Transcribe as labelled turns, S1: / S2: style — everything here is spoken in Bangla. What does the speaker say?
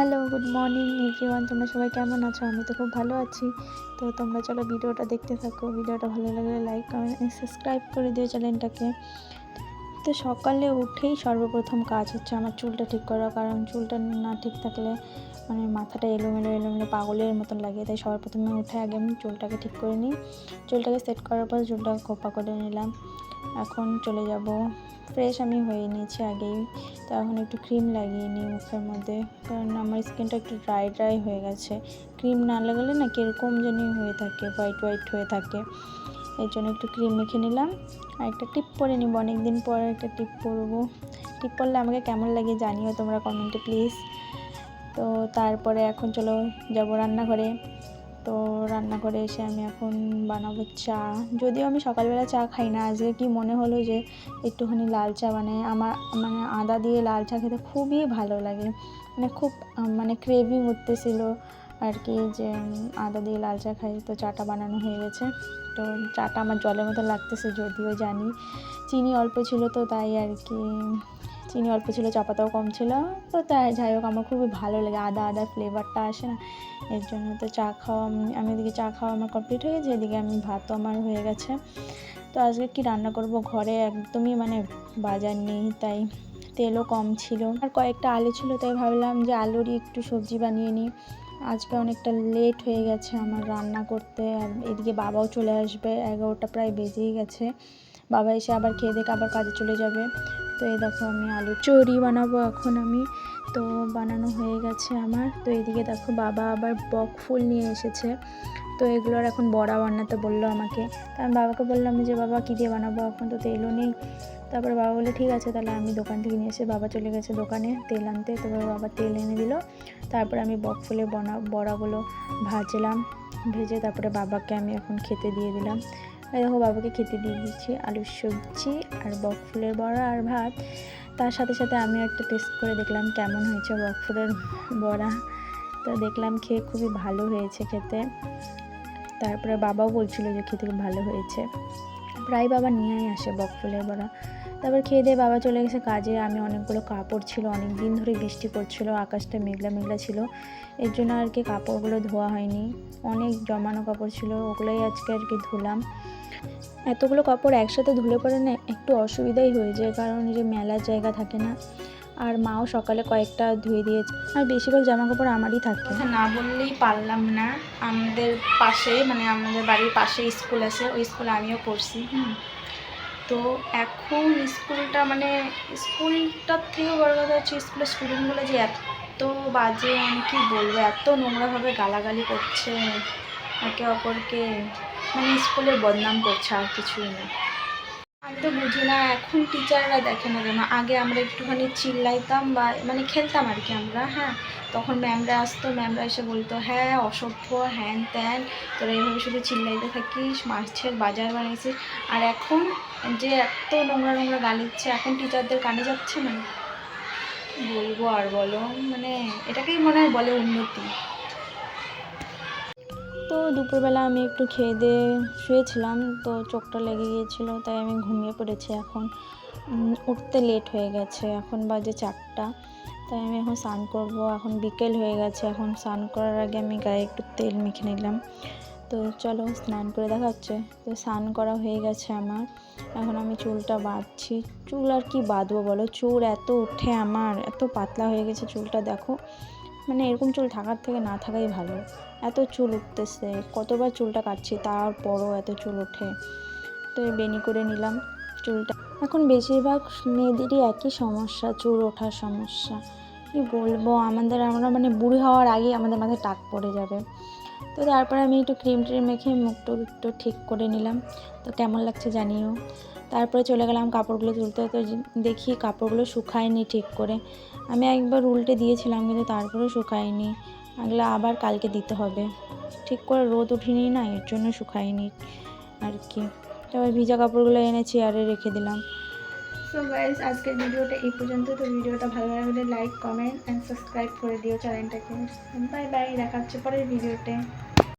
S1: হ্যালো গুড মর্নিং এভরিওয়ান তোমরা সবাই কেমন আছো? আমি তো খুব ভালো আছি। তো তোমরা চলো ভিডিওটা দেখতে থাকো। ভিডিওটা ভালো লাগলে লাইক কমেন্ট সাবস্ক্রাইব করে দিও চ্যানেলটাকে তো সকালে উঠেই সর্বপ্রথম কাজ হচ্ছে আমার চুলটা ঠিক করা। কারণ চুলটা না ঠিক থাকলে মানে মাথাটা এলোমেলো এলোমেলো পাগলের মতন লাগে। তাই সবার প্রথমে উঠে আগে আমি চুলটাকে ঠিক করে নিই। চুলটাকে সেট করার পর চুলটাকে খোপা করে নিলাম। এখন চলে যাব। ফ্রেশ আমি হয়ে নিয়েছি আগেই। তো এখন একটু ক্রিম লাগিয়ে নিই মুখের মধ্যে। কারণ আমার স্কিনটা একটু ড্রাই ড্রাই হয়ে গেছে। ক্রিম না লাগালে না কীরকম জানি হয়ে থাকে হোয়াইট হোয়াইট হয়ে থাকে। এর জন্য একটু ক্রিম মেখে নিলাম। আর একটা টিপ পরে নিব। অনেক দিন পর একটা টিপ পরবো। টিপ পরলে আমাকে কেমন লাগে জানিও তোমরা কমেন্টে প্লিজ তো তারপরে এখন চলো যাব রান্নাঘরে। তো রান্নাঘরে এসে আমি এখন বানাবো চা। যদিও আমি সকালবেলা চা খাই না, আজকে কি মনে হলো যে একটুখানি লাল চা বানাই? আমার মানে আদা দিয়ে লাল চা খেতে খুবই ভালো লাগে। মানে খুব মানে ক্রেভিং উঠতেছিল আর কি যে আদা দিয়ে লাল চা খাই। তো চাটা বানানো হয়ে গেছে। তো চাটা আমার জলের মতো লাগতেছে, যদিও জানি। চিনি অল্প ছিল তো, তাই আর কি চিনি অল্প ছিল, চাপাতাও কম ছিল, তো তাই যাই হোক আমার খুবই ভালো লাগে, আদা আদা ফ্লেভারটা আসে না, এর জন্য তো চা খাওয়া আমি- আমি এদিকে চা খাওয়া আমার কমপ্লিট হয়ে গেছে, এদিকে আমি ভাতও আমার হয়ে গেছে, তো আজকে কি রান্না করব? ঘরে একদমই মানে বাজার নেই, তাই তেলও কম ছিল, আর কয়েকটা আলু ছিল, তাই ভাবলাম যে আলুরই একটু সবজি বানিয়ে নিই, আজকে অনেকটা লেট হয়ে গেছে আমার রান্না করতে, আর এদিকে বাবাও চলে আসবে, এগারোটা প্রায় বেজেই গেছে, বাবা এসে আবার খেয়ে দেখে আবার কাজে চলে যাবে তো এই দেখো আমি আলু চড়ি বানাবো এখন আমি। তো বানানো হয়ে গেছে আমার। তো এদিকে দেখো বাবা আবার বক ফুল নিয়ে এসেছে। তো এগুলোর এখন বড়া বানাতে বলল আমাকে। তো আমি বাবাকে বললাম যে, বাবা, কী দিয়ে বানাবো? এখন তো তেলও নেই। তারপরে বাবা বলে ঠিক আছে, তাহলে আমি দোকান থেকে নিয়ে এসে বাবা চলে গেছে দোকানে তেল আনতে। তারপরে বাবা তেল এনে দিল। তারপরে আমি বক ফুলের বনা বড়াগুলো ভাজলাম, ভেজে তারপরে বাবাকে আমি এখন খেতে দিয়ে দিলাম। দেখো বাবাকে খেতে দিয়ে দিচ্ছি আলুর সবজি আর বক ফুলের বড়া আর ভাত। তার সাথে সাথে আমিও একটা টেস্ট করে দেখলাম কেমন হয়েছে বক ফুলের বড়া। তো দেখলাম খেয়ে খুবই ভালো হয়েছে খেতে। তারপরে বাবাও বলছিল যে খেতে ভালো হয়েছে। প্রায় বাবা নিয়েই আসে বক ফুলের বড়া। তারপর খেয়ে দিয়ে বাবা চলে গেছে কাজে। আমি অনেকগুলো কাপড় ছিল অনেক দিন ধরে বৃষ্টি পড়ছিল, আকাশটা মেঘলা মেঘলা ছিল। এর জন্য আর কি কাপড়গুলো ধোয়া হয়নি। অনেক জমানো কাপড় ছিল, ওগুলোই আজকে আর কি ধুলাম। এতগুলো কাপড় একসাথে ধুলে পরে না একটু অসুবিধাই হয়ে যায়, কারণ যে মেলার জায়গা থাকে না আর মাও সকালে কয়েকটা ধুয়ে দিয়েছে। আর বেশিরভাগ জামা কাপড় আমারই থাকে।
S2: কথা না বললেই পারলাম না। আমাদের পাশে মানে আমাদের বাড়ির পাশে স্কুল আছে, ওই স্কুলে আমিও পড়ছি, হুম। তো এখন স্কুলটা মানে স্কুলটার থেকেও বড় কথা হচ্ছে স্কুলের স্টুডেন্টগুলো যে এত বাজে, আমি কি বলব? এত নোংরাভাবে গালাগালি করছে, একে অপরকে। মানে স্কুলের বদনাম করছে আর কিছুই না। আমি তো বুঝি না, এখন টিচাররা দেখে না কেন আগে আমরা একটুখানি চিল্লাইতাম বা মানে খেলতাম আর কি আমরা হ্যাঁ? তখন ম্যামরা আসতো ম্যামরা এসে বলতো হ্যাঁ অসভ্য, হ্যান ত্যান, তোরা এইভাবে শুধু চিল্লাইতে থাকিস, মাছের বাজার বানিয়েছিস আর এখন যে এত নোংরা নোংরা গালি দিচ্ছে, এখন টিচারদের কানে যাচ্ছে না? বলব আর বলো? মানে এটাকেই মনে হয় বলে উন্নতি।
S1: তো দুপুরবেলা আমি একটু খেয়ে দিয়ে শুয়েছিলাম, তো চোখটা লেগে গিয়েছিল, তাই আমি ঘুমিয়ে পড়েছি এখন। উঠতে লেট হয়ে গেছে, এখন বাজে চারটা, তাই আমি এখন স্নান করব। এখন বিকেল হয়ে গেছে, এখন স্নান করার আগে আমি গায়ে একটু তেল মেখে নিলাম। তো চলো স্নান করে দেখা হচ্ছে তো স্নান করা হয়ে গেছে আমার। এখন আমি চুলটা বাঁধছি। চুল আর কি বাঁধবো বলো? চুল এত উঠে আমার, এত পাতলা হয়ে গেছে চুলটা, দেখো। মানে এরকম চুল থাকার থেকে না থাকাই ভালো। এত চুল উঠতেছে, কতবার চুলটা কাটছি, তারপরও এত চুল ওঠে। তো বেনি করে নিলাম চুলটা। এখন বেশিরভাগ মেয়েদেরই একই সমস্যা, চুল ওঠার সমস্যা। কি বলব, আমাদের, আমরা মানে বুড়ি হওয়ার আগেই আমাদের মাথায় টাক পড়ে যাবে। তো তারপরে আমি একটু ক্রিম ট্রিম মেখে মুখটা একটু ঠিক করে নিলাম। তো কেমন লাগছে জানিও। তারপরে চলে গেলাম কাপড়গুলো তুলতে। তো দেখি কাপড়গুলো শুকায়নি ঠিক করে। আমি একবার উল্টে দিয়েছিলাম, কিন্তু তারপরেও শুকায়নি। এগুলো আবার কালকে দিতে হবে। ঠিক করে রোদ উঠিনি না, এর জন্য শুকায়নি। আর কি। তারপর ভিজা কাপড়গুলো এনে চেয়ারে রেখে দিলাম।
S2: সো গাইজ আজকের ভিডিওটা এই পর্যন্ত। তো ভিডিওটা ভালো লাগলে লাইক কমেন্ট অ্যান্ড সাবস্ক্রাইব করে দিও চ্যানেলটাকে। বাই বাই দেখা হচ্ছে পরের ভিডিওতে।